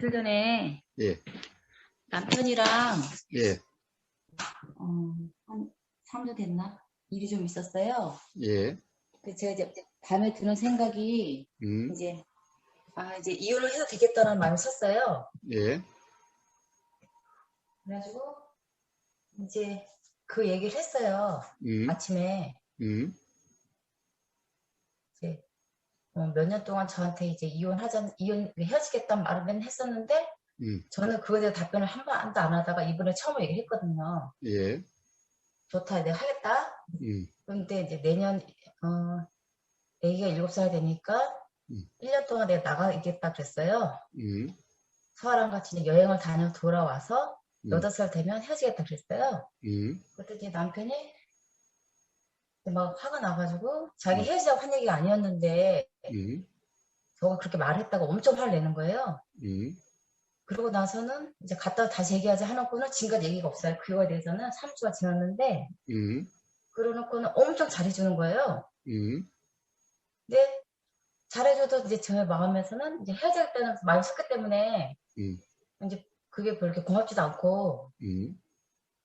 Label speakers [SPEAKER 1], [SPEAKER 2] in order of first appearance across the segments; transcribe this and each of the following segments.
[SPEAKER 1] 이틀 전에
[SPEAKER 2] 예,
[SPEAKER 1] 남편이랑
[SPEAKER 2] 예,
[SPEAKER 1] 어, 한 3주 됐나? 일이 좀 있었어요.
[SPEAKER 2] 예,
[SPEAKER 1] 그 제가 이제 밤에 드는 생각이
[SPEAKER 2] 음,
[SPEAKER 1] 이제 아 이제 이혼을 해도 되겠다는 마음이 섰어요.
[SPEAKER 2] 예,
[SPEAKER 1] 그래가지고 이제 그 얘기를 했어요.
[SPEAKER 2] 음,
[SPEAKER 1] 아침에
[SPEAKER 2] 음,
[SPEAKER 1] 이제 어, 몇 년 동안 저한테 이제 이혼하자 이혼 헤어지겠다는 말을 했었는데
[SPEAKER 2] 음,
[SPEAKER 1] 저는 그거에 대해 답변을 한 번도 안 하다가 이번에 처음 얘기했거든요.
[SPEAKER 2] 예,
[SPEAKER 1] 좋다, 내가 하겠다.
[SPEAKER 2] 음,
[SPEAKER 1] 근데 이제 내년 어 아기가 7살 되니까
[SPEAKER 2] 음.
[SPEAKER 1] 1년 동안 내가 나가겠다 그랬어요.
[SPEAKER 2] 음,
[SPEAKER 1] 서아랑 같이 여행을 다녀 돌아와서
[SPEAKER 2] 음.
[SPEAKER 1] 8살 되면 헤어지겠다 그랬어요.
[SPEAKER 2] 음,
[SPEAKER 1] 그때 이제 남편이 막 화가 나가지고 자기
[SPEAKER 2] 음.
[SPEAKER 1] 헤어지자고 한 얘기가 아니었는데
[SPEAKER 2] 음,
[SPEAKER 1] 저가 그렇게 말했다고 엄청 화를 내는 거예요.
[SPEAKER 2] 음,
[SPEAKER 1] 그러고 나서는 이제 갔다가 다시 얘기하자 해놓고는 지금까지 얘기가 없어요. 그거에 대해서는 3주가 지났는데
[SPEAKER 2] 음,
[SPEAKER 1] 그러놓고는 엄청 잘해주는 거예요.
[SPEAKER 2] 음,
[SPEAKER 1] 근데 잘해줘도 이제 제 마음에서는 이제 헤어질 때는 마음이 섰기 때문에
[SPEAKER 2] 음.
[SPEAKER 1] 이제 그게 그렇게 고맙지도 않고
[SPEAKER 2] 음,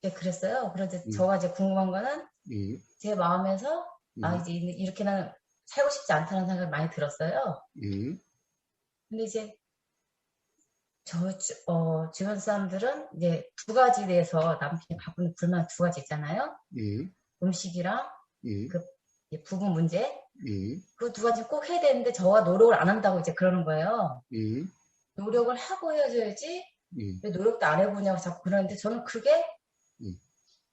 [SPEAKER 1] 이제 그랬어요. 그래서 이제
[SPEAKER 2] 음.
[SPEAKER 1] 저가 이제 궁금한 거는
[SPEAKER 2] 음,
[SPEAKER 1] 제 마음에서 아
[SPEAKER 2] 음,
[SPEAKER 1] 이제 이- 이렇게 는 살고 싶지 않다는 생각을 많이 들었어요.
[SPEAKER 2] 음,
[SPEAKER 1] 근데 이제 저 주, 어, 주변 사람들은 이제 두 가지에 대해서 남편이 갖고 있는 불만 두 가지 있잖아요.
[SPEAKER 2] 음,
[SPEAKER 1] 음식이랑
[SPEAKER 2] 음,
[SPEAKER 1] 이제 부부 문제.
[SPEAKER 2] 음,
[SPEAKER 1] 그두 가지 꼭 해야 되는데 저가 노력을 안 한다고 이제 그러는 거예요.
[SPEAKER 2] 음,
[SPEAKER 1] 노력을 하고 헤어져야지
[SPEAKER 2] 음,
[SPEAKER 1] 왜 노력도 안 해보냐고 자꾸 그러는데 저는 그게
[SPEAKER 2] 음.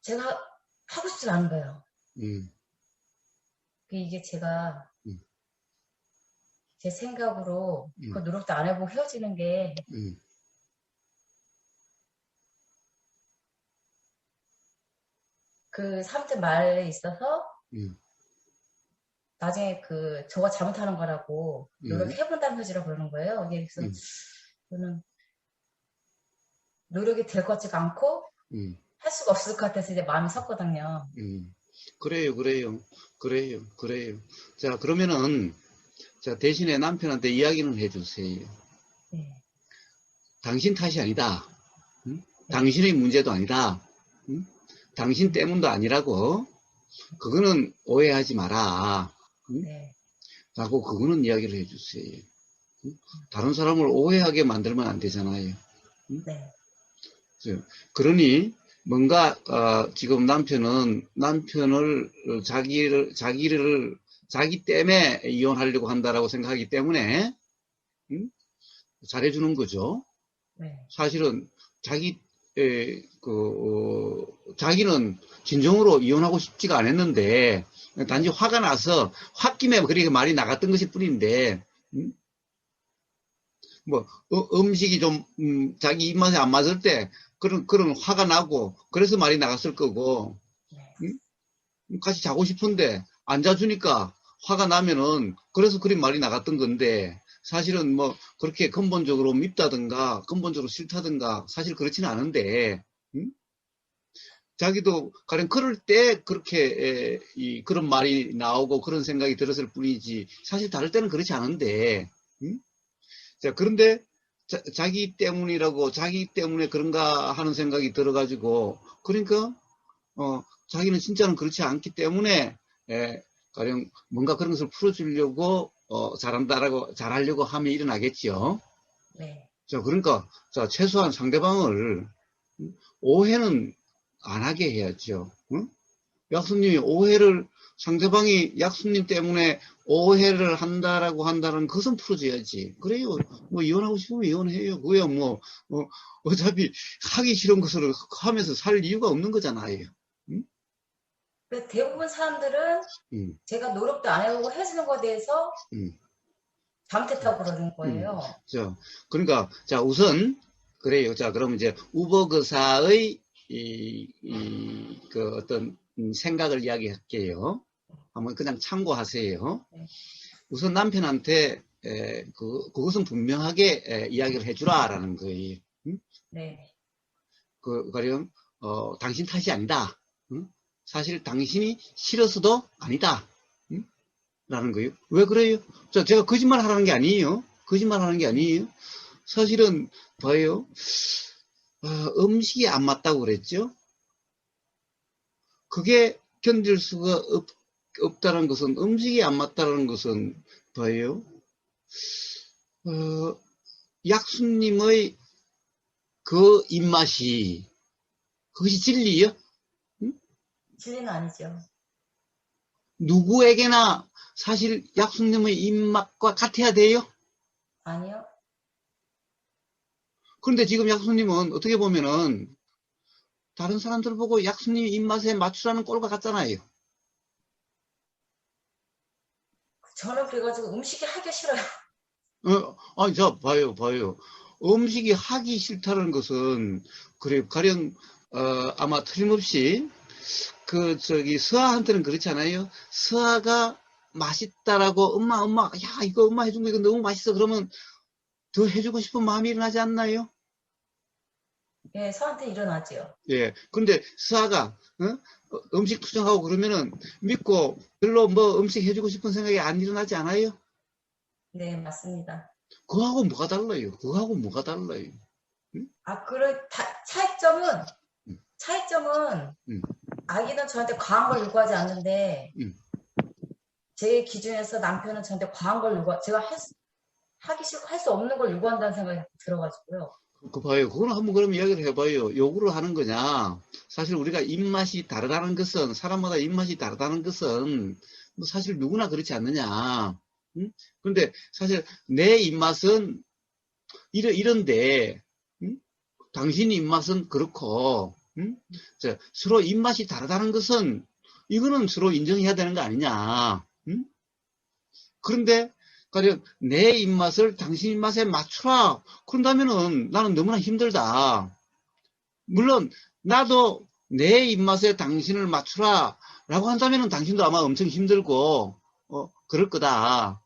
[SPEAKER 1] 제가 하고 싶지 않은 거예요.
[SPEAKER 2] 음,
[SPEAKER 1] 그 이게 제가
[SPEAKER 2] 음.
[SPEAKER 1] 제 생각으로
[SPEAKER 2] 음.
[SPEAKER 1] 그 노력도 안 해보고 헤어지는 게
[SPEAKER 2] 음,
[SPEAKER 1] 그 3대 말에 있어서
[SPEAKER 2] 음,
[SPEAKER 1] 나중에 그 저가 잘못하는 거라고
[SPEAKER 2] 음.
[SPEAKER 1] 노력해본다는 소리라고 그러는 거예요. 이게 그래서
[SPEAKER 2] 음.
[SPEAKER 1] 저는 노력이 될 것 같지가 않고
[SPEAKER 2] 음,
[SPEAKER 1] 할 수가 없을 것 같아서 이제 마음이 섰거든요.
[SPEAKER 2] 음. 그래요, 그래요, 그래요, 그래요. 자, 그러면은, 자, 대신에 남편한테 이야기는 해주세요.
[SPEAKER 1] 네.
[SPEAKER 2] 당신 탓이 아니다. 응? 당신의 문제도 아니다. 응? 당신 때문도 아니라고. 그거는 오해하지 마라.
[SPEAKER 1] 네.
[SPEAKER 2] 라고 그거는 이야기를 해주세요. 응? 다른 사람을 오해하게 만들면 안 되잖아요.
[SPEAKER 1] 네.
[SPEAKER 2] 그러니 뭔가 어, 지금 남편은 남편을 어, 자기를 자기를 자기 때문에 이혼하려고 한다라고 생각하기 때문에 응? 잘해주는 거죠.
[SPEAKER 1] 네.
[SPEAKER 2] 사실은 자기 에, 그 어, 자기는 진정으로 이혼하고 싶지가 않았는데 단지 화가 나서 홧김에 그렇게 말이 나갔던 것일 뿐인데 음? 뭐 어, 음식이 좀 음, 자기 입맛에 안 맞을 때 그런 그런 화가 나고 그래서 말이 나갔을 거고
[SPEAKER 1] 네.
[SPEAKER 2] 같이 자고 싶은데 안 자주니까 화가 나면은 그래서 그런 말이 나갔던 건데 사실은 뭐 그렇게 근본적으로 밉다든가 근본적으로 싫다든가 사실 그렇지는 않은데 음? 자기도 가령 그럴 때 그렇게 에, 이 그런 말이 나오고 그런 생각이 들었을 뿐이지 사실 다를 때는 그렇지 않은데 음? 자 그런데 자, 기 때문이라고 자기 때문에 그런가 하는 생각이 들어가지고 그러니까 어 자기는 진짜는 그렇지 않기 때문에 에, 가령 뭔가 그런 것을 풀어주려고 어, 잘한다라고 잘하려고 하면 일어나겠지요.
[SPEAKER 1] 네.
[SPEAKER 2] 자 그러니까 자 최소한 상대방을 음, 오해는 안 하게 해야죠. 응? 약수님이 오해를 상대방이 약수님 때문에 오해를 한다라고 한다는 것은 풀어줘야지. 그래요. 뭐 이혼하고 싶으면 이혼해요. 그야 뭐 어, 어차피 하기 싫은 것을 하면서 살 이유가 없는 거잖아요.
[SPEAKER 1] 근데 대부분 사람들은
[SPEAKER 2] 음.
[SPEAKER 1] 제가 노력도 안 해보고 헤어지는 거에 대해서
[SPEAKER 2] 음.
[SPEAKER 1] 잘못했다고 그러는 거예요.
[SPEAKER 2] 자, 그러니까, 자, 우선, 그래요. 자, 그럼 이제 우버그사의 이, 이, 그 어떤 음, 생각을 이야기할게요. 한번 그냥 참고하세요.
[SPEAKER 1] 네.
[SPEAKER 2] 우선 남편한테, 에, 그, 그것은 분명하게 에, 이야기를 해주라라는 거예요.
[SPEAKER 1] 네.
[SPEAKER 2] 그, 가령, 어, 당신 탓이 아니다. 응? 사실 당신이 싫어서도 아니다. 응? 라는 거예요. 왜 그래요? 자, 제가 거짓말 하라는 게 아니에요. 거짓말 하는 게 아니에요. 사실은 봐요. 어, 음식이 안 맞다고 그랬죠. 그게 견딜 수가 없, 없다는 것은 음식이 안 맞다는 것은 봐요. 어, 약수님의 그 입맛이 그것이 진리요?
[SPEAKER 1] 진리는 아니죠.
[SPEAKER 2] 누구에게나 사실 약수님의 입맛과 같아야 돼요?
[SPEAKER 1] 아니요.
[SPEAKER 2] 그런데 지금 약수님은 어떻게 보면은 다른 사람들 보고 약수님 입맛에 맞추라는 꼴과 같잖아요.
[SPEAKER 1] 저는 그래가지고 음식이 하기 싫어요.
[SPEAKER 2] 어, 아니, 자, 봐요, 봐요. 음식이 하기 싫다는 것은, 그래, 가령, 어, 아마 틀림없이, 그, 저기, 서아한테는 그렇지 않아요? 서아가 맛있다라고, 엄마, 엄마, 야, 이거 엄마 해준 거 이거 너무 맛있어. 그러면 더 해주고 싶은 마음이 일어나지 않나요?
[SPEAKER 1] 예, 서한테 일어나지요.
[SPEAKER 2] 예. 근데 서아가, 어? 어, 음식 투정하고 그러면은 믿고 별로 뭐 음식 해주고 싶은 생각이 안 일어나지 않아요?
[SPEAKER 1] 네, 맞습니다.
[SPEAKER 2] 그거하고 뭐가 달라요? 그거하고 뭐가 달라요?
[SPEAKER 1] 아, 그래, 다, 차이점은,
[SPEAKER 2] 음.
[SPEAKER 1] 차이점은,
[SPEAKER 2] 음.
[SPEAKER 1] 아기는 저한테 과한 걸 요구하지 않는데,
[SPEAKER 2] 음.
[SPEAKER 1] 제 기준에서 남편은 저한테 과한 걸 요구, 제가 할 수- 하기 싫고 할 수 없는 걸 요구한다는 생각이 들어가지고요.
[SPEAKER 2] 그 봐요. 그거는 한번 그럼 이야기를 해봐요. 요구를 하는 거냐? 사실 우리가 입맛이 다르다는 것은, 사람마다 입맛이 다르다는 것은, 뭐 사실 누구나 그렇지 않느냐. 응? 근데 사실 내 입맛은 이러, 이런데, 응? 당신 입맛은 그렇고, 응? 자, 서로 입맛이 다르다는 것은, 이거는 서로 인정해야 되는 거 아니냐. 응? 그런데, 가령 내 입맛을 당신 입맛에 맞추라. 그런다면은 나는 너무나 힘들다. 물론 나도 내 입맛에 당신을 맞추라 라고 한다면은 당신도 아마 엄청 힘들고 어, 그럴 거다.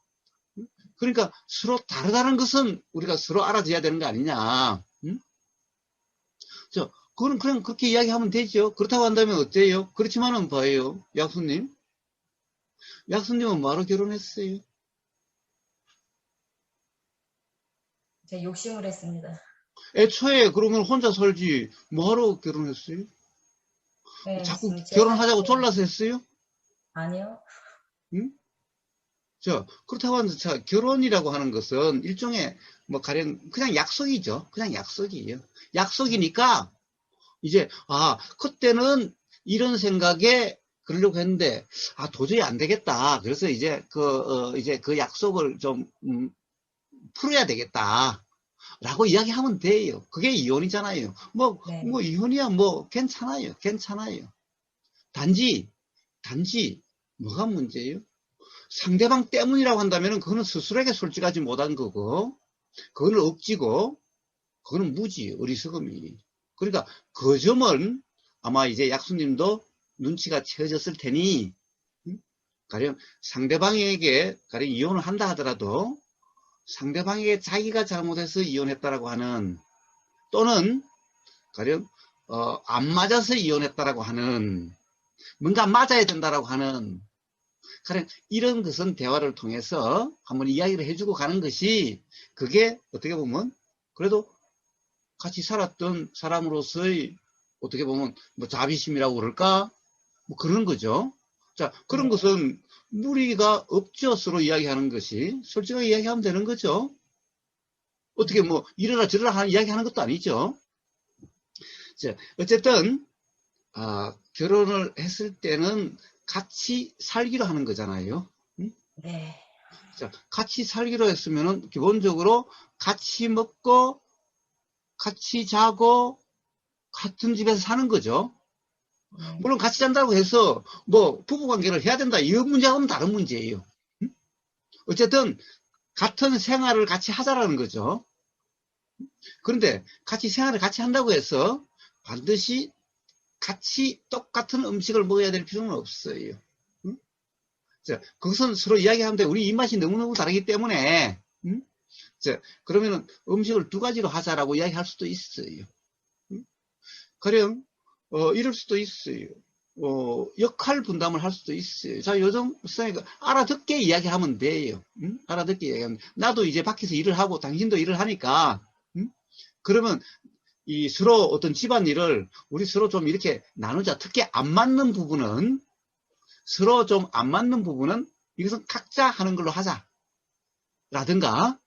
[SPEAKER 2] 그러니까 서로 다르다는 것은 우리가 서로 알아줘야 되는 거 아니냐. 응? 저, 그건 그냥 그렇게 이야기하면 되죠. 그렇다고 한다면 어때요? 그렇지만은 봐요. 약수님. 약수님은 뭐하러 결혼했어요?
[SPEAKER 1] 제가 욕심을 했습니다.
[SPEAKER 2] 애초에 그러면 혼자 살지 뭐하러 결혼했어요?
[SPEAKER 1] 네,
[SPEAKER 2] 자꾸
[SPEAKER 1] 제가
[SPEAKER 2] 결혼하자고
[SPEAKER 1] 또-
[SPEAKER 2] 졸라서 했어요?
[SPEAKER 1] 아니요.
[SPEAKER 2] 자, 그렇다고 하면 자, 결혼이라고 하는 것은 일종의 뭐 가령 그냥 약속이죠. 그냥 약속이에요. 약속이니까 이제 아, 그때는 이런 생각에 그러려고 했는데 아, 도저히 안 되겠다. 그래서 이제 그 어, 이제 그 약속을 좀 음, 풀어야 되겠다. 라고 이야기하면 돼요. 그게 이혼이잖아요. 뭐,
[SPEAKER 1] 네.
[SPEAKER 2] 뭐, 이혼이야, 뭐, 괜찮아요. 괜찮아요. 단지, 단지, 뭐가 문제예요? 상대방 때문이라고 한다면 그거는 스스로에게 솔직하지 못한 거고, 그거는 억지고, 그거는 무지, 어리석음이. 그러니까 그 점은 아마 이제 약수님도 눈치가 채워졌을 테니, 음? 가령 상대방에게, 가령 이혼을 한다 하더라도, 상대방에게 자기가 잘못해서 이혼했다라고 하는, 또는, 가령, 어, 안 맞아서 이혼했다라고 하는, 뭔가 맞아야 된다라고 하는, 가령 이런 것은 대화를 통해서 한번 이야기를 해주고 가는 것이 그게 어떻게 보면 그래도 같이 살았던 사람으로서의 어떻게 보면 뭐 자비심이라고 그럴까 뭐 그런 거죠. 자 그런
[SPEAKER 1] 네.
[SPEAKER 2] 것은 무리가 없죠 서로 이야기하는 것이 솔직하게 이야기하면 되는 거죠. 어떻게 뭐 이러라 저러라 하는 이야기하는 것도 아니죠. 자 어쨌든 아, 결혼을 했을 때는 같이 살기로 하는 거잖아요.
[SPEAKER 1] 네.
[SPEAKER 2] 자, 같이 살기로 했으면은 기본적으로 같이 먹고 같이 자고 같은 집에서 사는 거죠.
[SPEAKER 1] 네.
[SPEAKER 2] 물론 같이 잔다고 해서 뭐 부부 관계를 해야 된다 이 문제하고는 다른 문제예요. 음? 어쨌든 같은 생활을 같이 하자라는 거죠. 그런데 같이 생활을 같이 한다고 해서 반드시 같이 똑같은 음식을 먹어야 될 필요는 없어요. 그것은 서로 이야기하는데 우리 입맛이 너무너무 다르기 때문에 그러면은 음식을 두 가지로 하자라고 이야기할 수도 있어요. 응? 가령 어, 이럴 수도 있어요. 어, 역할 분담을 할 수도 있어요. 자, 요즘 세상에 알아듣게 이야기하면 돼요. 응? 알아듣게 이야기하면. 나도 이제 밖에서 일을 하고 당신도 일을 하니까 그러면 이 서로 어떤 집안일을 우리 서로 좀 이렇게 나누자. 특히 안 맞는 부분은 서로 좀 안 맞는 부분은 이것은 각자 하는 걸로 하자. 라든가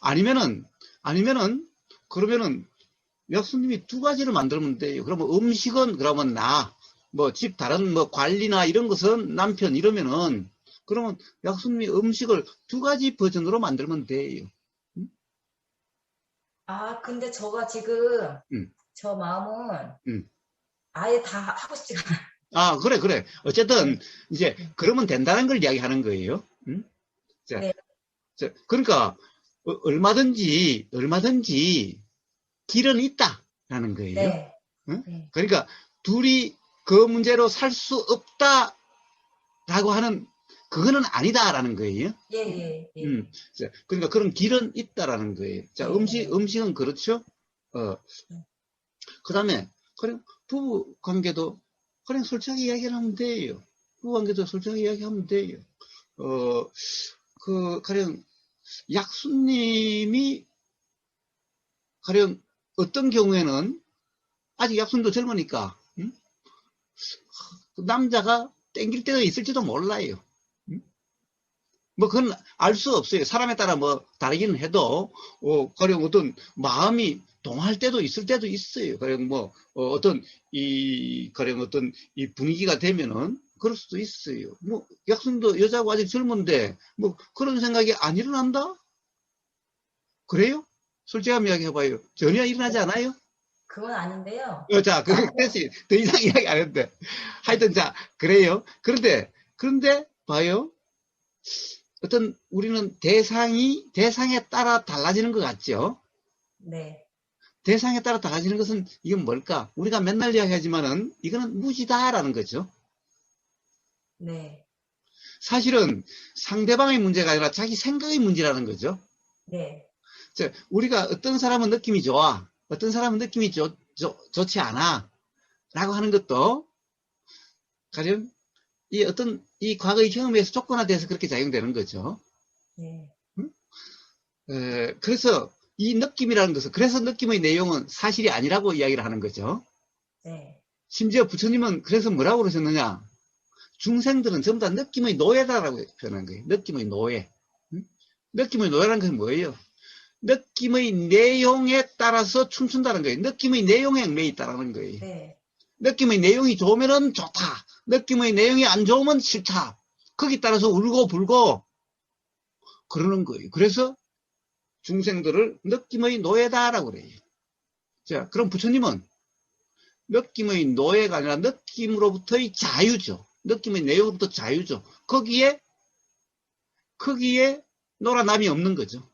[SPEAKER 2] 아니면은 아니면은 그러면은 약수님이 두 가지를 만들면 돼요. 그러면 음식은 그러면 나, 뭐 집 다른 뭐 관리나 이런 것은 남편 이러면은 그러면 약수님이 음식을 두 가지 버전으로 만들면 돼요.
[SPEAKER 1] 아, 근데 저가 지금
[SPEAKER 2] 음.
[SPEAKER 1] 저 마음은
[SPEAKER 2] 음.
[SPEAKER 1] 아예 다 하고 싶지가 않아요.
[SPEAKER 2] 아, 그래, 그래. 어쨌든, 이제, 그러면 된다는 걸 이야기하는 거예요. 음? 자,
[SPEAKER 1] 네.
[SPEAKER 2] 자, 그러니까, 어, 얼마든지, 얼마든지 길은 있다라는 거예요.
[SPEAKER 1] 네.
[SPEAKER 2] 응?
[SPEAKER 1] 네.
[SPEAKER 2] 그러니까, 둘이 그 문제로 살 수 없다라고 하는, 그거는 아니다라는 거예요.
[SPEAKER 1] 예, 예, 예.
[SPEAKER 2] 음, 자, 그러니까 그런 길은 있다라는 거예요. 자,
[SPEAKER 1] 네.
[SPEAKER 2] 음식, 음식은 그렇죠. 어,
[SPEAKER 1] 네.
[SPEAKER 2] 그 다음에, 그냥 부부 관계도 그냥 솔직하게 이야기를 하면 돼요. 부부 관계도 솔직하게 이야기하면 돼요. 어, 그, 가령, 약수님이, 가령, 어떤 경우에는, 아직 약수님도 젊으니까, 음? 그 남자가 땡길 때가 있을지도 몰라요. 뭐 그건 알 수 없어요. 사람에 따라 뭐 다르기는 해도 어 가령 어떤 마음이 동할 때도 있을 때도 있어요. 가령 뭐 어, 떤이 가령 어떤 이 분위기가 되면은 그럴 수도 있어요. 뭐 약순도 여자고 아직 젊은데 뭐 그런 생각이 안 일어난다? 그래요? 솔직한 이야기 해봐요. 전혀 일어나지 않아요?
[SPEAKER 1] 그건 아닌데요.
[SPEAKER 2] 어, 자, 그, 그래서 더 이상 이야기 안 했는데. 하여튼, 자, 그래요. 그런데, 그런데, 봐요. 어떤, 우리는 대상이, 대상에 따라 달라지는 것 같죠?
[SPEAKER 1] 네.
[SPEAKER 2] 대상에 따라 달라지는 것은, 이건 뭘까? 우리가 맨날 이야기하지만은, 이거는 무지다라는 거죠.
[SPEAKER 1] 네.
[SPEAKER 2] 사실은 상대방의 문제가 아니라 자기 생각의 문제라는 거죠.
[SPEAKER 1] 네.
[SPEAKER 2] 자, 우리가 어떤 사람은 느낌이 좋아. 어떤 사람은 느낌이 좋, 좋, 좋지 않아. 라고 하는 것도, 가령, 이 어떤, 이 과거의 경험에서 조건화돼서 그렇게 작용되는 거죠.
[SPEAKER 1] 네.
[SPEAKER 2] 에, 그래서 이 느낌이라는 것은, 그래서 느낌의 내용은 사실이 아니라고 이야기를 하는 거죠.
[SPEAKER 1] 네.
[SPEAKER 2] 심지어 부처님은 그래서 뭐라고 그러셨느냐. 중생들은 전부 다 느낌의 노예다라고 표현한 거예요. 느낌의 노예. 응? 느낌의 노예라는 것은 뭐예요? 느낌의 내용에 따라서 춤춘다는 거예요. 느낌의 내용에 얽매여 있다는 거예요.
[SPEAKER 1] 네.
[SPEAKER 2] 느낌의 내용이 좋으면 좋다. 느낌의 내용이 안 좋으면 싫다. 거기 따라서 울고 불고 그러는 거예요. 그래서 중생들을 느낌의 노예다라고 그래요. 자, 그럼 부처님은 느낌의 노예가 아니라 느낌으로부터의 자유죠. 느낌의 내용으로부터 자유죠. 거기에 거기에 노란남이 없는 거죠.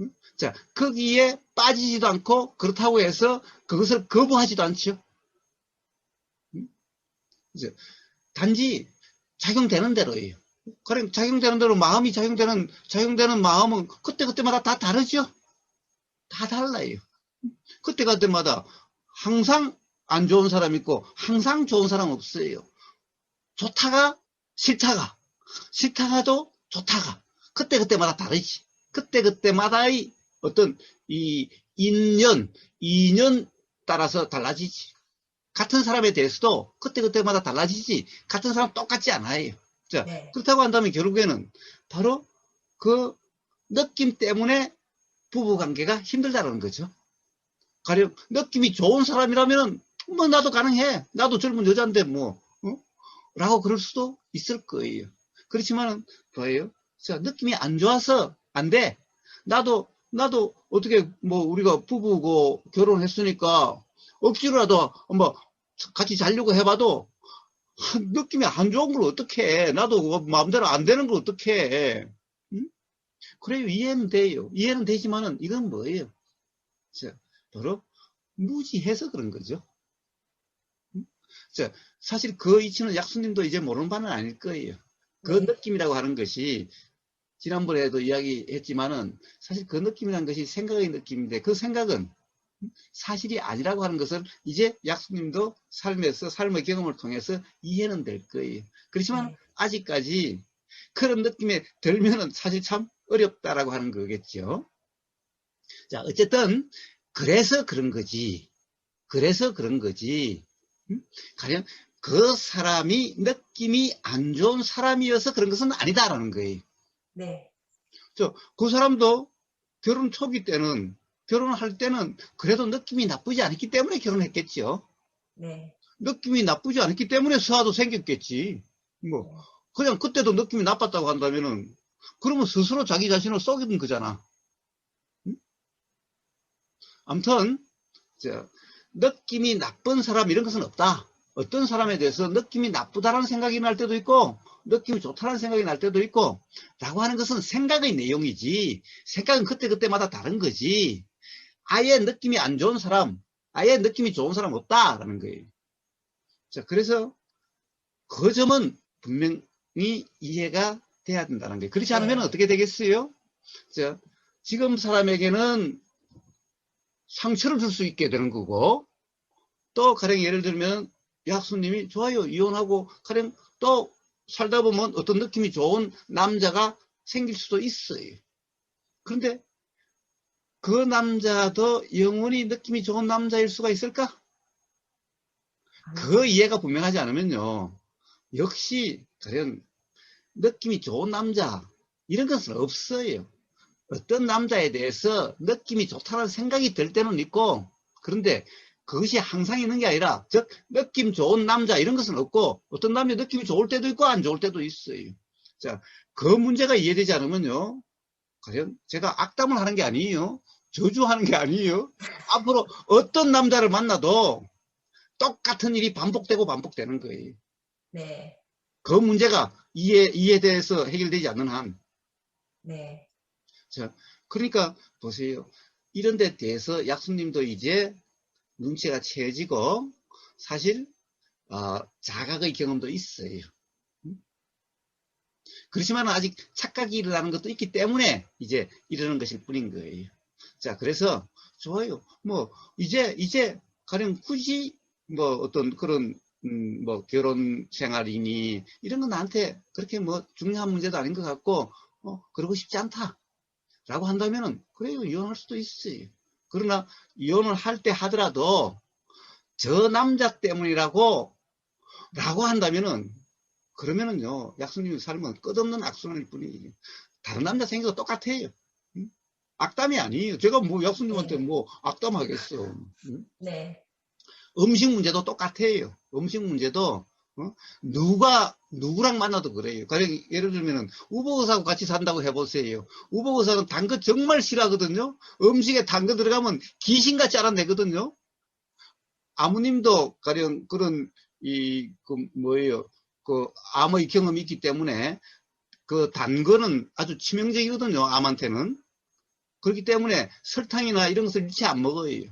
[SPEAKER 2] 응? 자, 거기에 빠지지도 않고 그렇다고 해서 그것을 거부하지도 않죠. 응? 이제 단지 작용되는 대로예요. 그럼 작용되는 대로 마음이 작용되는 작용되는 마음은 그때 그때마다 다 다르죠. 다 달라요. 그때 그때마다 항상 안 좋은 사람 있고 항상 좋은 사람 없어요. 좋다가 싫다가 싫다가도 좋다가 그때 그때마다 다르지. 그때 그때마다의 어떤 이 인연 인연 따라서 달라지지. 같은 사람에 대해서도 그때 그때마다 달라지지. 같은 사람 똑같지 않아요. 자
[SPEAKER 1] 네.
[SPEAKER 2] 그렇다고 한다면 결국에는 바로 그 느낌 때문에 부부 관계가 힘들다는 거죠. 가령 느낌이 좋은 사람이라면 뭐 나도 가능해. 나도 젊은 여자인데 뭐 어? 라고 그럴 수도 있을 거예요. 그렇지만은 뭐예요? 자 느낌이 안 좋아서 안 돼. 나도 나도 어떻게 뭐 우리가 부부고 결혼했으니까 억지로라도 뭐 같이 자려고 해봐도 느낌이 안 좋은 걸 어떻게 해. 나도 그거 마음대로 안 되는 걸 어떻게 해. 응? 그래요. 이해는 돼요. 이해는 되지만은 이건 뭐예요? 자, 바로 무지해서 그런 거죠. 응? 자, 사실 그 이치는 약수님도 이제 모르는 바는 아닐 거예요. 그
[SPEAKER 1] 네.
[SPEAKER 2] 느낌이라고 하는 것이 지난번에도 이야기했지만은 사실 그 느낌이라는 것이 생각의 느낌인데 그 생각은 사실이 아니라고 하는 것을 이제 약수님도 삶에서 삶의 경험을 통해서 이해는 될 거예요. 그렇지만
[SPEAKER 1] 네.
[SPEAKER 2] 아직까지 그런 느낌에 들면은 사실 참 어렵다라고 하는 거겠죠. 자, 어쨌든 그래서 그런 거지. 그래서 그런 거지. 응? 가령 그 사람이 느낌이 안 좋은 사람이어서 그런 것은 아니다라는 거예요.
[SPEAKER 1] 네.
[SPEAKER 2] 그 사람도 결혼 초기 때는 결혼할 때는 그래도 느낌이 나쁘지 않았기 때문에 결혼했겠지요.
[SPEAKER 1] 네.
[SPEAKER 2] 느낌이 나쁘지 않았기 때문에 수화도 생겼겠지. 뭐 그냥 그때도 느낌이 나빴다고 한다면은 그러면 스스로 자기 자신을 속이는 거잖아. 응? 아무튼 저, 느낌이 나쁜 사람 이런 것은 없다. 어떤 사람에 대해서 느낌이 나쁘다라는 생각이 날 때도 있고 느낌이 좋다는 생각이 날 때도 있고 라고 하는 것은 생각의 내용이지 생각은 그때그때마다 다른 거지 아예 느낌이 안 좋은 사람 아예 느낌이 좋은 사람 없다라는 거예요. 자 그래서 그 점은 분명히 이해가 돼야 된다는 거예요. 그렇지 않으면
[SPEAKER 1] 네.
[SPEAKER 2] 어떻게 되겠어요? 자, 지금 사람에게는 상처를 줄 수 있게 되는 거고 또 가령 예를 들면 약수님이 좋아요 이혼하고 가령 또 살다 보면 어떤 느낌이 좋은 남자가 생길 수도 있어요. 그런데 그 남자도 영원히 느낌이 좋은 남자일 수가 있을까? 그 이해가 분명하지 않으면요. 역시 가령 느낌이 좋은 남자 이런 것은 없어요. 어떤 남자에 대해서 느낌이 좋다는 생각이 들 때는 있고 그런데 그것이 항상 있는 게 아니라 즉 느낌 좋은 남자 이런 것은 없고 어떤 남자 느낌이 좋을 때도 있고 안 좋을 때도 있어요. 자, 그 문제가 이해되지 않으면요. 과연 제가 악담을 하는 게 아니에요. 저주하는 게 아니에요. 앞으로 어떤 남자를 만나도 똑같은 일이 반복되고 반복되는 거예요.
[SPEAKER 1] 네.
[SPEAKER 2] 그 문제가 이해, 이해에 대해서 해결되지 않는 한.
[SPEAKER 1] 네.
[SPEAKER 2] 자, 그러니까 보세요. 이런 데 대해서 약수님도 이제 눈치가 채지고 사실 어, 자각의 경험도 있어요. 음? 그렇지만 아직 착각이 일어나는 것도 있기 때문에 이제 이러는 것일 뿐인 거예요. 자, 그래서 좋아요. 뭐 이제 이제 가령 굳이 뭐 어떤 그런 음, 뭐 결혼 생활이니 이런 건 나한테 그렇게 뭐 중요한 문제도 아닌 것 같고 어, 그러고 싶지 않다. 라고 한다면은 그래요 이혼할 수도 있어요. 그러나 이혼을 할 때 하더라도 저 남자 때문이라고 라고 한다면은 그러면은요 약수님의 삶은 끝없는 악순환일 뿐이에요. 다른 남자 생겨도 똑같아요. 응? 악담이 아니에요. 제가 뭐 약수님한테 뭐 악담하겠어. 응?
[SPEAKER 1] 네.
[SPEAKER 2] 음식 문제도 똑같아요. 음식 문제도 어? 누가 누구랑 만나도 그래요. 가령 예를 들면은 우보의사하고 같이 산다고 해보세요. 우보의사는 단 거 정말 싫어하거든요. 음식에 단 거 들어가면 귀신같이 알아내거든요. 아무님도 가령 그런 이 그 뭐예요 그 암의 경험이 있기 때문에 그 단 거는 아주 치명적이거든요. 암한테는 그렇기 때문에 설탕이나 이런 것을 일체 안 먹어요.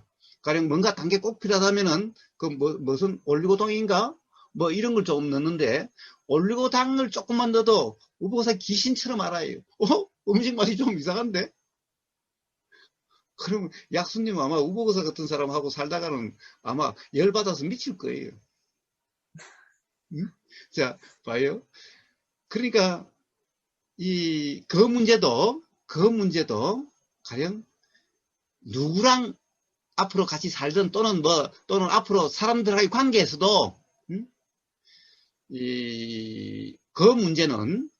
[SPEAKER 2] 가령 뭔가 단 게 꼭 필요하다면은 그 뭐, 무슨 올리고당인가 뭐 이런 걸 조금 넣는데 올리고당을 조금만 넣어도 우보사 귀신처럼 알아요. 어? 음식 맛이 좀 이상한데? 그럼 약수님 아마 우보사 같은 사람하고 살다가는 아마 열받아서 미칠 거예요. 응? 자, 봐요. 그러니까 이 그 문제도 그 문제도 가령 누구랑 앞으로 같이 살든 또는 뭐 또는 앞으로 사람들과의 관계에서도 음? 이, 그 문제는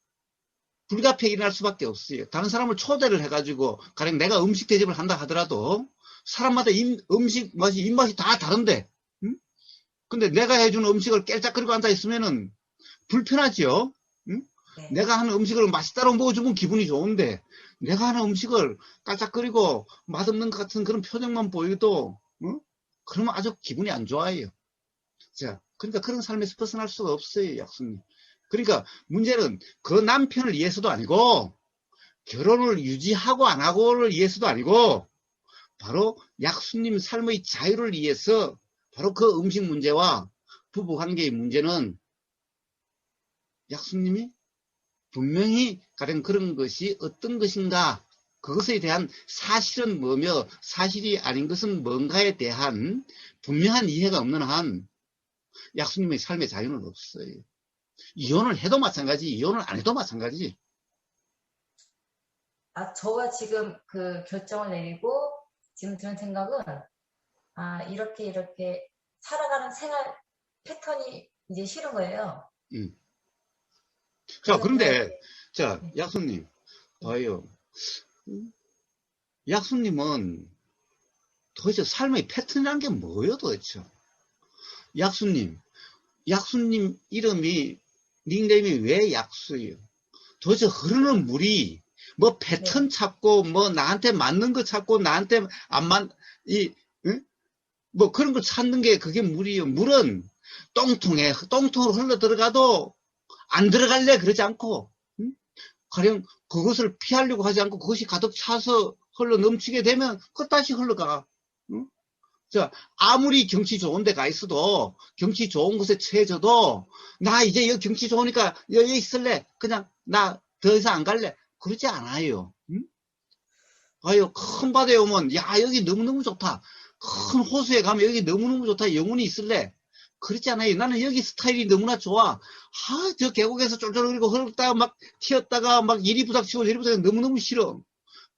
[SPEAKER 2] 불가피하게 일어날 수밖에 없어요. 다른 사람을 초대를 해가지고 가령 내가 음식 대접을 한다 하더라도 사람마다 입- 음식 맛이 입맛이 다 다른데 음? 근데 내가 해주는 음식을 깨짝거리고 앉아 있으면은 불편하지요.
[SPEAKER 1] 네.
[SPEAKER 2] 내가 하는 음식을 맛있다고 먹어주면 기분이 좋은데 내가 하는 음식을 깔짝거리고 맛없는 것 같은 그런 표정만 보여도 어? 그러면 아주 기분이 안 좋아요. 자, 그러니까 그런 삶에서 벗어날 수가 없어요, 약수님. 그러니까 문제는 그 남편을 위해서도 아니고 결혼을 유지하고 안 하고를 위해서도 아니고 바로 약수님 삶의 자유를 위해서 바로 그 음식 문제와 부부 관계의 문제는 약수님이 분명히 가령 그런 것이 어떤 것인가 그것에 대한 사실은 뭐며 사실이 아닌 것은 뭔가에 대한 분명한 이해가 없는 한 약수님의 삶의 자유는 없어요. 이혼을 해도 마찬가지, 이혼을 안 해도 마찬가지.
[SPEAKER 1] 아, 저가 지금 그 결정을 내리고 지금 드는 생각은 아 이렇게 이렇게 살아가는 생활 패턴이 이제 싫은 거예요.
[SPEAKER 2] 자,
[SPEAKER 1] 그래서
[SPEAKER 2] 그런데, 자,
[SPEAKER 1] 네.
[SPEAKER 2] 약수님, 봐요. 음? 약수님은 도대체 삶의 패턴이란 게 뭐예요, 도대체? 약수님, 약수님 이름이, 닉네임이 왜 약수예요? 도대체 흐르는 물이, 뭐 패턴 찾고, 뭐 나한테 맞는 거 찾고, 나한테 안 맞, 이, 응? 뭐 그런 걸 찾는 게 그게 물이에요. 물은 똥통에, 똥통으로 흘러 들어가도 안 들어갈래 그러지 않고 응? 가령 그것을 피하려고 하지 않고 그것이 가득 차서 흘러 넘치게 되면 그 다시 흘러가. 응? 자, 아무리 경치 좋은 데 가 있어도 경치 좋은 곳에 처해져도 나 이제 여기 경치 좋으니까 여기 있을래. 그냥 나 더 이상 안 갈래. 그러지 않아요. 응? 아유, 큰 바다에 오면 야, 여기 너무너무 좋다. 큰 호수에 가면 여기 너무너무 좋다. 영원히 있을래. 그렇지 않아요. 나는 여기 스타일이 너무나 좋아. 아, 저 계곡에서 쫄쫄거리고 흐르다가 막 튀었다가 막 이리 부닥치고 저리 부닥치고 너무너무 싫어.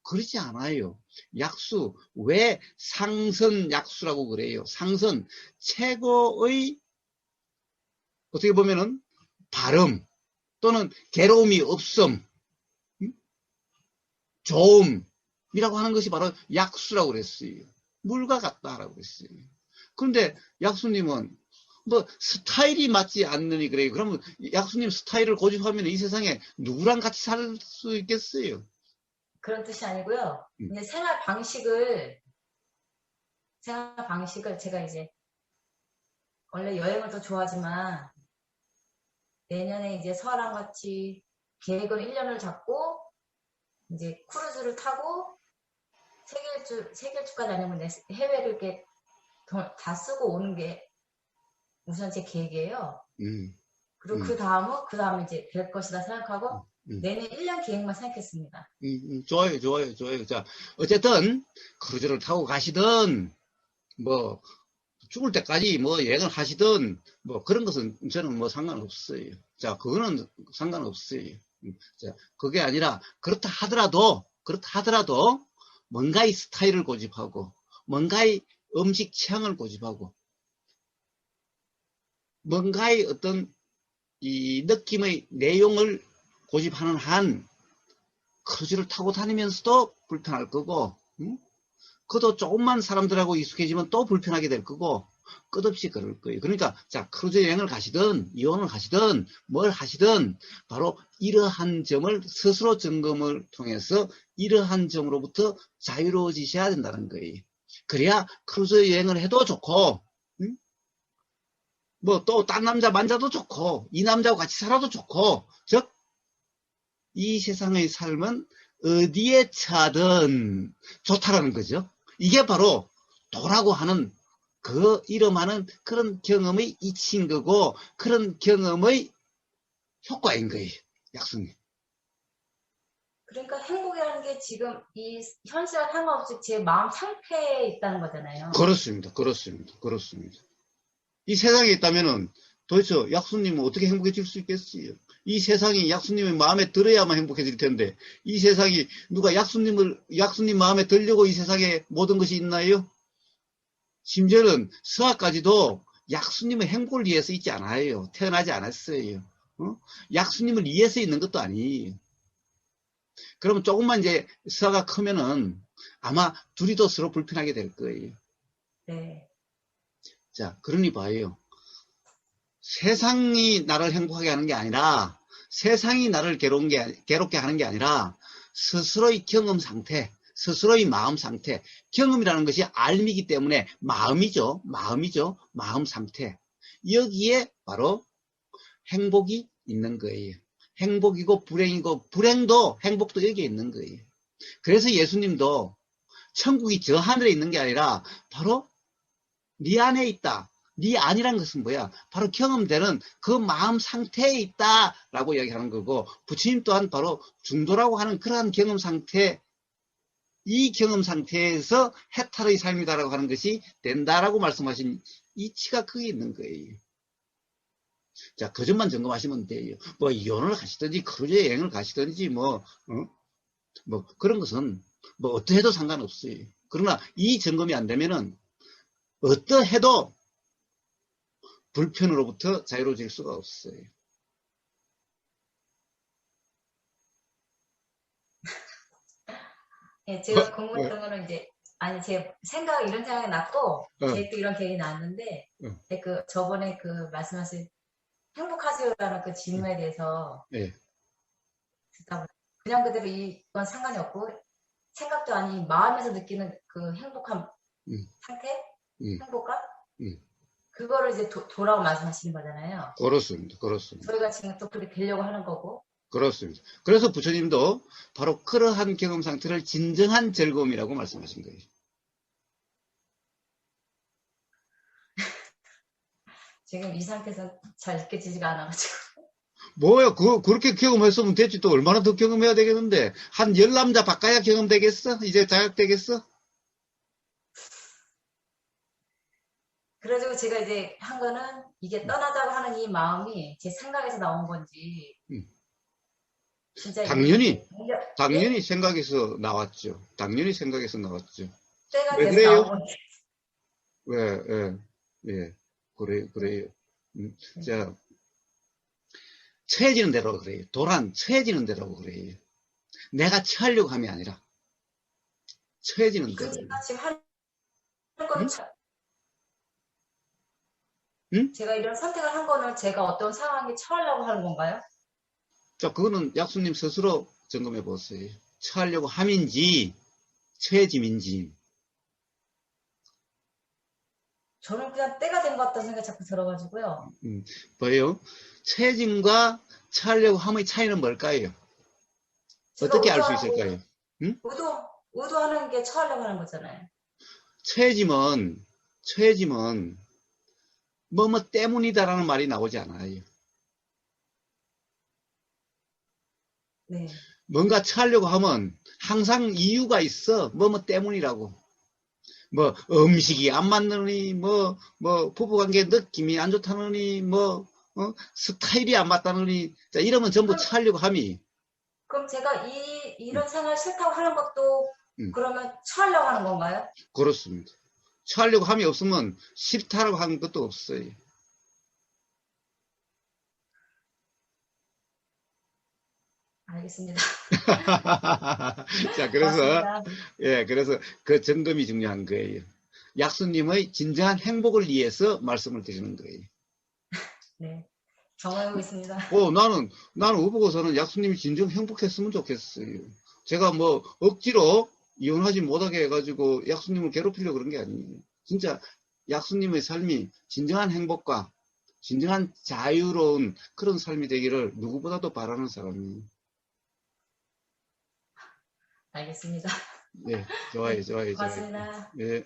[SPEAKER 2] 그렇지 않아요. 약수. 왜 상선 약수라고 그래요? 상선. 최고의, 어떻게 보면은, 발음 또는 괴로움이 없음, 음? 좋음이라고 하는 것이 바로 약수라고 그랬어요. 물과 같다라고 그랬어요. 그런데 약수님은 뭐 스타일이 맞지 않느니 그래요. 그러면 약수님 스타일을 고집하면 이 세상에 누구랑 같이 살 수 있겠어요?
[SPEAKER 1] 그런 뜻이 아니고요.
[SPEAKER 2] 음.
[SPEAKER 1] 이제 생활 방식을 생활 방식을 제가 이제 원래 여행을 더 좋아하지만 내년에 이제 서랑 같이 계획을 1년을 잡고 이제 크루즈를 타고 세계일주 세계일주까지 아니면 내 해외를 이렇게 더- 다 쓰고 오는 게 우선 제 계획이에요.
[SPEAKER 2] 음,
[SPEAKER 1] 그리고
[SPEAKER 2] 음.
[SPEAKER 1] 그 다음은 그 다음에 이제 될 것이다 생각하고
[SPEAKER 2] 음.
[SPEAKER 1] 내년 1년 계획만 생각했습니다.
[SPEAKER 2] 음, 음, 좋아요, 좋아요, 좋아요. 자, 어쨌든 크루즈를 타고 가시든 뭐 죽을 때까지 뭐 여행을 하시든 뭐 그런 것은 저는 뭐 상관없어요. 자, 그거는 상관없어요. 음, 자, 그게 아니라 그렇다 하더라도 그렇다 하더라도 뭔가의 스타일을 고집하고 뭔가의 음식 취향을 고집하고 뭔가의 어떤 이 느낌의 내용을 고집하는 한 크루즈를 타고 다니면서도 불편할 거고, 응? 그도 조금만 사람들하고 익숙해지면 또 불편하게 될 거고, 끝없이 그럴 거예요. 그러니까, 자, 크루즈 여행을 가시든, 이혼을 가시든, 뭘 하시든, 바로 이러한 점을 스스로 점검을 통해서 이러한 점으로부터 자유로워지셔야 된다는 거예요. 그래야 크루즈 여행을 해도 좋고, 응? 뭐또 딴 남자 만져도 좋고, 이 남자하고 같이 살아도 좋고, 즉, 이 세상의 삶은 어디에 차든 좋다라는 거죠. 이게 바로 도라고 하는 그 이름하는 그런 경험의 이치인 거고 그런 경험의 효과인 거예요. 약수님.
[SPEAKER 1] 그러니까 행복이라는 게 지금 이 현실과 상관없이 제 마음 상태에 있다는 거잖아요.
[SPEAKER 2] 그렇습니다. 그렇습니다. 그렇습니다. 이 세상에 있다면은 도대체 약수님은 어떻게 행복해질 수 있겠어요? 이 세상이 약수님의 마음에 들어야만 행복해질 텐데 이 세상이 누가 약수님을 약수님 마음에 들려고 이 세상에 모든 것이 있나요? 심지어는 수학까지도 약수님의 행복을 위해서 있지 않아요. 태어나지 않았어요. 어? 약수님을 위해서 있는 것도 아니에요. 그러면 조금만 이제 수화가 크면은 아마 둘이도 서로 불편하게 될 거예요.
[SPEAKER 1] 네.
[SPEAKER 2] 자, 그러니 봐요. 세상이 나를 행복하게 하는 게 아니라 세상이 나를 괴로운 게, 괴롭게 하는 게 아니라 스스로의 경험 상태, 스스로의 마음 상태, 경험이라는 것이 알미기 때문에 마음이죠. 마음이죠. 마음 상태. 여기에 바로 행복이 있는 거예요. 행복이고 불행이고 불행도 행복도 여기에 있는 거예요. 그래서 예수님도 천국이 저 하늘에 있는 게 아니라 바로 네 안에 있다. 네 안이란 것은 뭐야? 바로 경험되는 그 마음 상태에 있다라고 이야기하는 거고 부처님 또한 바로 중도라고 하는 그러한 경험 상태 이 경험 상태에서 해탈의 삶이다라고 하는 것이 된다라고 말씀하신 이치가 거기 있는 거예요. 자, 그 점만 점검하시면 돼요. 뭐, 이혼을 가시든지, 크루즈 여행을 가시든지, 뭐, 어? 뭐, 그런 것은 뭐 어떠해도 상관없어요. 그러나 이 점검이 안 되면은 어떠해도 불편으로부터 자유로워질 수가 없어요.
[SPEAKER 1] 예,
[SPEAKER 2] 어,
[SPEAKER 1] 제가 궁금했던 거는 이제 아니 제 생각 이런 생각이 났고
[SPEAKER 2] 어.
[SPEAKER 1] 제또 이런 계획이 났는데
[SPEAKER 2] 어.
[SPEAKER 1] 근데 그 저번에 그 말씀하신 행복하세요라는 그 질문에 대해서
[SPEAKER 2] 예.
[SPEAKER 1] 듣다 보니 그냥 그대로 이건 상관이 없고 생각도 아닌 마음에서 느끼는 그 행복한
[SPEAKER 2] 음.
[SPEAKER 1] 상태,
[SPEAKER 2] 음.
[SPEAKER 1] 행복감,
[SPEAKER 2] 음.
[SPEAKER 1] 그거를 이제 도, 도라고 말씀하시는 거잖아요.
[SPEAKER 2] 그렇습니다. 그렇습니다.
[SPEAKER 1] 저희가 지금 또 그렇게 되려고 하는 거고
[SPEAKER 2] 그렇습니다. 그래서 부처님도 바로 그러한 경험 상태를 진정한 즐거움이라고 말씀하신 거예요.
[SPEAKER 1] 지금 이 상태에서 잘 느껴지지가 않아가지고
[SPEAKER 2] 뭐야, 그, 그렇게 경험했으면 됐지. 또 얼마나 더 경험해야 되겠는데. 한 열 남자 바꿔야 경험되겠어? 이제 자격되겠어?
[SPEAKER 1] 그래가지고 제가 이제 한 거는 이게
[SPEAKER 2] 음.
[SPEAKER 1] 떠나자고 하는 이 마음이 제 생각에서 나온 건지
[SPEAKER 2] 음.
[SPEAKER 1] 진짜 이게
[SPEAKER 2] 당연히,
[SPEAKER 1] 능력-
[SPEAKER 2] 당연히 생각에서 나왔죠. 당연히 생각에서 나왔죠.
[SPEAKER 1] 때가
[SPEAKER 2] 왜 그래요? 왜, 예, 예. 그래, 그래요. 음, 자, 처해지는 대로 그래요. 도란, 처해지는 대로 그래요. 내가 처하려고 함이 아니라, 처해지는 대로.
[SPEAKER 1] 지금 하는 거는
[SPEAKER 2] 응?
[SPEAKER 1] 참-
[SPEAKER 2] 응?
[SPEAKER 1] 제가 이런 선택을 한 거는 제가 어떤 상황에 처하려고 하는 건가요?
[SPEAKER 2] 자, 그거는 약수님 스스로 점검해 보세요. 처하려고 함인지, 처해짐인지.
[SPEAKER 1] 저는 그냥 때가 된 것 같다는 생각이 자꾸 들어가지고요.
[SPEAKER 2] 뭐예요? 처해짐과 처하려고 함의 차이는 뭘까요? 어떻게 알 수 있을까요?
[SPEAKER 1] 게- 의도, 의도하는 게 처하려고 하는 거잖아요.
[SPEAKER 2] 처해짐은, 처해짐은, 뭐, 뭐 때문이다라는 말이 나오지 않아요.
[SPEAKER 1] 네.
[SPEAKER 2] 뭔가 처하려고 하면 항상 이유가 있어. 뭐, 뭐 때문이라고. 뭐, 음식이 안 맞느니, 뭐, 뭐, 부부관계 느낌이 안 좋다느니, 뭐, 어? 스타일이 안 맞다느니, 자, 이러면 전부 처하려고 함이.
[SPEAKER 1] 그럼 제가 이, 이런 생활 싫다고 하는 것도
[SPEAKER 2] 음.
[SPEAKER 1] 그러면 처하려고 하는 건가요?
[SPEAKER 2] 그렇습니다. 처하려고 함이 없으면 싫다라고 하는 것도 없어요.
[SPEAKER 1] 알겠습니다.
[SPEAKER 2] 자, 그래서,
[SPEAKER 1] 고맙습니다.
[SPEAKER 2] 예, 그래서 그 점검이 중요한 거예요. 약수님의 진정한 행복을 위해서 말씀을 드리는 거예요.
[SPEAKER 1] 네. 경험하고 있습니다.
[SPEAKER 2] 어, 나는, 나는 의보고서는 약수님이 진정 행복했으면 좋겠어요. 제가 뭐, 억지로 이혼하지 못하게 해가지고 약수님을 괴롭히려고 그런 게 아니에요. 진짜 약수님의 삶이 진정한 행복과 진정한 자유로운 그런 삶이 되기를 누구보다도 바라는 사람이에요.
[SPEAKER 1] 알겠습니다.
[SPEAKER 2] 예, 좋아요, 좋아요, 좋아요.
[SPEAKER 1] 고맙습니다.
[SPEAKER 2] 예.